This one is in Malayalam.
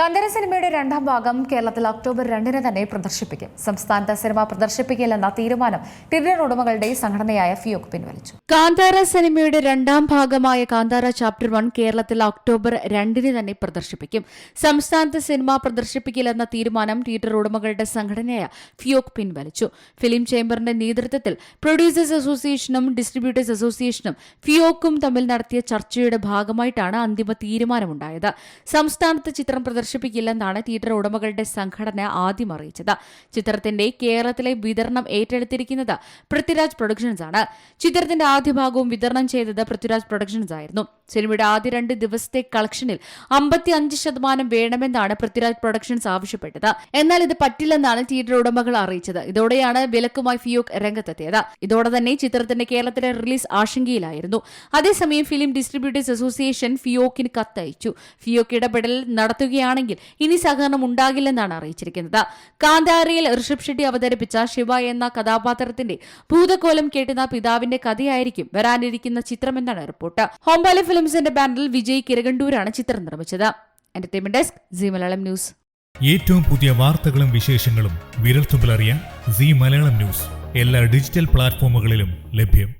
കാന്തര സിനിമയുടെ രണ്ടാം ഭാഗം കേരളത്തിൽ ഒക്ടോബർ രണ്ടിന് തന്നെ പ്രദർശിപ്പിക്കും. സംസ്ഥാനത്ത് സിനിമ പ്രദർശിപ്പിക്കില്ലെന്ന തീരുമാനം തിയേറ്റർ ഉടമകളുടെ സംഘടനയായ ഫിയോക് പിൻവലിച്ചു. കാന്താര സിനിമയുടെ രണ്ടാം ഭാഗമായ കാന്താര ചാപ്റ്റർ വൺ കേരളത്തിൽ ഒക്ടോബർ രണ്ടിന് തന്നെ പ്രദർശിപ്പിക്കും. സംസ്ഥാനത്ത് സിനിമ പ്രദർശിപ്പിക്കില്ലെന്ന തീരുമാനം തിയേറ്റർ ഉടമകളുടെ സംഘടനയായ ഫിയോക് പിൻവലിച്ചു. ഫിലിം ചേംബറിന്റെ നേതൃത്വത്തിൽ പ്രൊഡ്യൂസേഴ്സ് അസോസിയേഷനും ഡിസ്ട്രിബ്യൂട്ടേഴ്സ് അസോസിയേഷനും ഫിയോക്കും തമ്മിൽ നടത്തിയ ചർച്ചയുടെ ഭാഗമായിട്ടാണ് അന്തിമ തീരുമാനമുണ്ടായത്. സംസ്ഥാനത്ത് ചിത്രം പ്രദർശിപ്പിക്കില്ലെന്നാണ് തിയേറ്റർ ഉടമകളുടെ സംഘടന ആദ്യം അറിയിച്ചത്. ചിത്രത്തിന്റെ കേരളത്തിലെ വിതരണം ഏറ്റെടുത്തിരിക്കുന്നത് പൃഥ്വിരാജ് പ്രൊഡക്ഷൻസ് ആണ്. ചിത്രത്തിന്റെ ആദ്യ ഭാഗവും വിതരണം ചെയ്തത് പൃഥ്വിരാജ് പ്രൊഡക്ഷൻസ് ആയിരുന്നു. സിനിമയുടെ ആദ്യ രണ്ട് ദിവസത്തെ കളക്ഷനിൽ അമ്പത്തി അഞ്ച് ശതമാനം വേണമെന്നാണ് പൃഥ്വിരാജ് പ്രൊഡക്ഷൻസ് ആവശ്യപ്പെട്ടത്. എന്നാൽ ഇത് പറ്റില്ലെന്നാണ് തിയേറ്റർ ഉടമകൾ അറിയിച്ചത്. ഇതോടെയാണ് വിലക്കുമായി ഫിയോക് രംഗത്തെത്തിയത്. ഇതോടെ തന്നെ ചിത്രത്തിന്റെ കേരളത്തിലെ റിലീസ് ആശങ്കയിലായിരുന്നു. അതേസമയം ഫിലിം ഡിസ്ട്രിബ്യൂട്ടേഴ്സ് അസോസിയേഷൻ ഫിയോക്കിന് കത്തയച്ചു. ഫിയോക്ക് ഇടപെടൽ നടത്തുകയാണെങ്കിൽ ഇനി സഹകരണം ഉണ്ടാകില്ലെന്നാണ് അറിയിച്ചിരിക്കുന്നത്. കാന്താരയിൽ ഋഷഭ് ഷെട്ടി അവതരിപ്പിച്ച ശിവ എന്ന കഥാപാത്രത്തിന്റെ ഭൂതകോലം കേട്ടുന്ന പിതാവിന്റെ കഥയായിരിക്കും വരാനിരിക്കുന്ന ചിത്രമെന്നാണ് റിപ്പോർട്ട്. ഹോംബാലി ഫിലിംസിന്റെ ബാനറിൽ വിജയ് കിരകണ്ടൂരാണ് ചിത്രം നിർമ്മിച്ചത്. Entertainment desk Zee Malayalam news ഏറ്റവും പുതിയ വാർത്തകളും വിശേഷങ്ങളും വിരൽത്തുമ്പിലറിയാൻ സി മലയാളം ന്യൂസ് എല്ലാ ഡിജിറ്റൽ പ്ലാറ്റ്ഫോമുകളിലും ലഭ്യം.